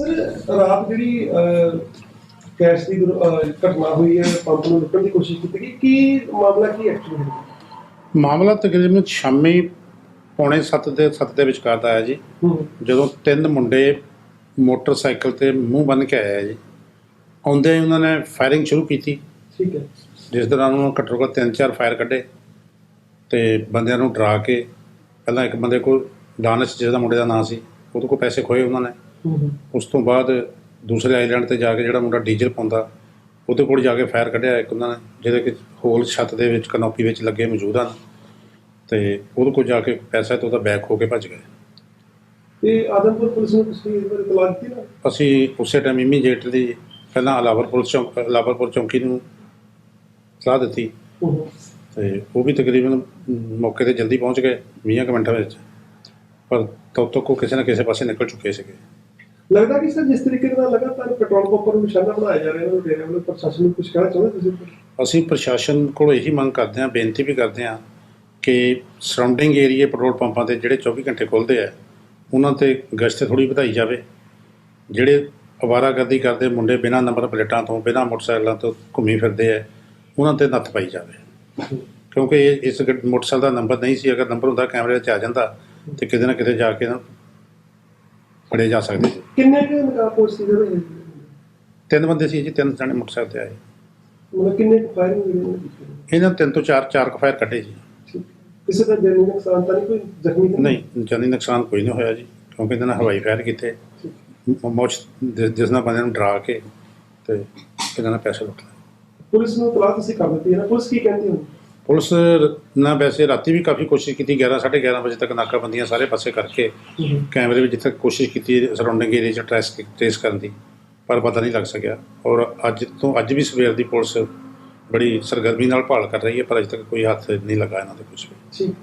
Sir ਰਾਤ ਜਿਹੜੀ cash ਦੀ ਘਟਨਾ ਹੋਈ ਹੈ ਪੰਪ ਨੂੰ ਲੁੱਟਣ ਦੀ ਕੋਸ਼ਿਸ਼ ਕੀਤੀ ਗਈ ਕੀ ਮਾਮਲਾ ਕੀ ਐਕਚੁਅਲੀ ਹੈ? ਮਾਮਲਾ ਤਕਰੀਬਨ ਸ਼ਾਮੀ ਪੌਣੇ 7 ਦੇ 7 ਦੇ ਵਿਚਕਾਰ ਦਾ ਆਇਆ ਜੀ। ਜਦੋਂ ਤਿੰਨ ਮੁੰਡੇ ਮੋਟਰਸਾਈਕਲ ਤੇ ਮੂੰਹ ਬੰਨ ਕੇ ਆਏ ਆ ਜੀ। ਆਉਂਦੇ ਹੀ ਉਹਨਾਂ ਨੇ ਫਾਇਰਿੰਗ ਸ਼ੁਰੂ ਕੀਤੀ। ਠੀਕ ਹੈ। ਜਿਸ ਦੌਰਾਨ ਉਹਨਾਂ ਘੱਟੋ ਘੱਟ ਤਿੰਨ ਚਾਰ ਫਾਇਰ ਕੱਢੇ ਤੇ ਬੰਦਿਆਂ ਨੂੰ ਡਰਾ ਕੇ ਪਹਿਲਾਂ ਇੱਕ ਬੰਦੇ ਕੋਲ ਦਾਨਸ਼ ਜਿਹਦਾ ਮੁੰਡੇ ਦਾ ਨਾਂ ਸੀ ਉਹਦੇ ਕੋਲ ਪੈਸੇ ਖੋਏ ਉਹਨਾਂ ਨੇ। ਉਸ ਤੋਂ ਬਾਅਦ ਦੂਸਰੇ ਆਈਲੈਂਡ ਤੇ ਜਾ ਕੇ ਜਿਹੜਾ ਮੁੰਡਾ ਡੀਜ਼ਲ ਪਾਉਂਦਾ ਉਹਦੇ ਕੋਲ ਜਾ ਕੇ ਫਾਇਰ ਕੱਢਿਆ ਇੱਕ ਉਹਨਾਂ ਨੇ ਜਿਹਦੇ ਕਿ ਹੋਲ ਛੱਤ ਦੇ ਵਿੱਚ ਕਨੋਪੀ ਵਿੱਚ ਲੱਗੇ ਮੌਜੂਦ ਹਨ। ਤੇ ਉਹਦੇ ਕੋਲ ਜਾ ਕੇ ਪੈਸਾ ਤੇ ਉਹਦਾ ਬੈਗ ਖੋ ਕੇ ਭੱਜ ਗਏ। ਤੇ ਆਦਮਪੁਰ ਪੁਲਿਸ ਨੂੰ ਤੁਸੀਂ ਇਸ ਬਾਰੇ ਇਤਲਾਹ ਦਿੱਤੀ ਨਾ? ਅਸੀਂ ਉਸੇ ਟਾਈਮ ਇਮੀਡੀਏਟਲੀ ਪਹਿਲਾਂ ਅਲਾਵਰ ਪੁਲਿਸ ਚੌਂਕ ਅਲਾਵਰਪੁਰ ਚੌਂਕੀ ਨੂੰ ਸਲਾਹ ਦਿੱਤੀ। ਹੂੰ। ਹੂੰ ਤੇ ਉਹ ਵੀ ਤਕਰੀਬਨ ਮੌਕੇ ਤੇ ਜਲਦੀ ਪਹੁੰਚ ਗਏ 20 ਕੁ ਮਿੰਟਾਂ ਵਿੱਚ। ਪਰ ਤਦ ਤੱਕ ਉਹ ਕਿਸੇ ਨਾ ਕਿਸੇ ਪਾਸੇ ਨਿਕਲ ਚੁੱਕੇ ਸੀਗੇ। ਲੱਗਦਾ ਕਿ ਸਰ ਜਿਸ ਤਰੀਕੇ ਨਾਲ ਲਗਾਤਾਰ ਪੈਟਰੋਲ ਪੰਪਾਂ ਨੂੰ ਨਿਸ਼ਾਨਾ ਬਣਾਇਆ ਜਾ ਰਿਹਾ ਹੈ ਉਹ ਡੇਰੇ ਵੱਲੋਂ ਪ੍ਰਸ਼ਾਸਨ ਨੂੰ ਕੁਝ ਕਹਿਣਾ ਚਾਹੁੰਦੇ ਤੁਸੀਂ? ਅਸੀਂ ਪ੍ਰਸ਼ਾਸਨ ਕੋਲ ਇਹੀ ਮੰਗ ਕਰਦੇ ਹਾਂ, ਬੇਨਤੀ ਵੀ ਕਰਦੇ ਹਾਂ ਕਿ ਸਰਾਊਂਡਿੰਗ ਏਰੀਏ ਪੈਟਰੋਲ ਪੰਪਾਂ ਤੇ ਜਿਹੜੇ 24 ਘੰਟੇ ਖੁੱਲਦੇ ਆ, ਉਹਨਾਂ ਤੇ ਗਸ਼ਤ ਥੋੜੀ ਵਧਾਈ ਜਾਵੇ। ਜਿਹੜੇ ਅਵਾਰਾਗਰਦੀ ਕਰਦੇ ਮੁੰਡੇ ਬਿਨਾਂ ਨੰਬਰ ਪਲੇਟਾਂ ਤੋਂ, ਬਿਨਾਂ ਮੋਟਰਸਾਈਕਲਾਂ ਤੋਂ ਘੁੰਮੀ ਫਿਰਦੇ ਆ, ਉਹਨਾਂ ਤੇ ਨੱਥ ਪਾਈ ਜਾਵੇ। ਕਿਉਂਕਿ ਇਹ ਇਸ ਗੱਡ- ਮੋਟਰਸਾਈਕਲ ਦਾ ਨੰਬਰ ਨਹੀਂ ਸੀ, ਅਗਰ ਨੰਬਰ ਹੁੰਦਾ, ਕੈਮਰੇ 'ਚ ਆ ਜਾਂਦਾ ਤੇ ਕਿਤੇ ਨਾ ਕਿਤੇ ਜਾ ਕੇ ਫੜੇ ਜਾ ਸਕਦੇ ਸੀ ਕਿੰਨੇ ਕੁ ਨਕਾਬ ਪੋਸਟ ਸੀ ਜਿਹੜੇ ਤਿੰਨ ਬੰਦੇ ਸੀ ਜੀ ਤਿੰਨ ਜਣੇ ਮੋਟਰਸਾਈਕਲ ਤੇ ਆਏ। ਮਤਲਬ ਕਿੰਨੇ ਫਾਇਰਿੰਗ ਹੋਈ ਉਹਨਾਂ ਦੀ ਇਹਨਾਂ ਤਿੰਨ ਤੋਂ ਚਾਰ ਚਾਰ ਕੁ ਫਾਇਰ ਕੱਢੇ ਜੀ। ਕਿਸੇ ਦਾ ਜਾਨੀ ਨੁਕਸਾਨ ਤਾਂ ਨਹੀਂ ਕੋਈ? ਜ਼ਖਮੀ ਤਾਂ ਨਹੀਂ? ਜਾਨੀ ਨੁਕਸਾਨ ਕੋਈ ਨਹੀਂ ਹੋਇਆ ਜੀ ਕਿਉਂਕਿ ਇਹਨਾਂ ਨੇ ਹਵਾਈ ਫਾਇਰ ਕੀਤੇ। ਮੌਚ ਜਿਸ ਨਾਲ ਬੰਦਿਆਂ ਨੂੰ ਡਰਾ ਕੇ ਤੇ ਇਹਨਾਂ ਨੇ ਪੈਸੇ ਲੁੱਟ ਲਏ। ਪੁਲਿਸ ਨੂੰ ਇਤਲਾਹ ਤੁਸੀਂ ਕਰ ਦਿੱਤੀ ਹੈ ਨਾ? ਪੁਲਿਸ ਕੀ ਕਹਿੰਦੀ ਹੁਣ ਪੁਲਿਸ ਨੇ ਵੈਸੇ ਰਾਤੀ ਵੀ ਕਾਫੀ ਕੋਸ਼ਿਸ਼ ਕੀਤੀ 11 11:30 ਵਜੇ ਤੱਕ ਨਾਕਾਬੰਦੀਆਂ ਸਾਰੇ ਪਾਸੇ ਕਰਕੇ ਕੈਮਰੇ ਵਿੱਚ ਜਿੱਥੇ ਕੋਸ਼ਿਸ਼ ਕੀਤੀ ਸਰਾਊਂਡਿੰਗ ਏਰੀਆ 'ਚ ਟ੍ਰੈਸ ਟ੍ਰੇਸ ਕਰਨ ਦੀ ਪਰ ਪਤਾ ਨਹੀਂ ਲੱਗ ਸਕਿਆ। ਔਰ ਅੱਜ ਤੋਂ ਅੱਜ ਵੀ ਸਵੇਰ ਦੀ ਪੁਲਿਸ ਬੜੀ ਸਰਗਰਮੀ ਨਾਲ ਭਾਲ ਕਰ ਰਹੀ ਹੈ ਪਰ ਅਜੇ ਤੱਕ ਕੋਈ ਹੱਥ ਨਹੀਂ ਲੱਗਾ ਇਹਨਾਂ ਦੇ ਕੁਝ ਵੀ। ਠੀਕ।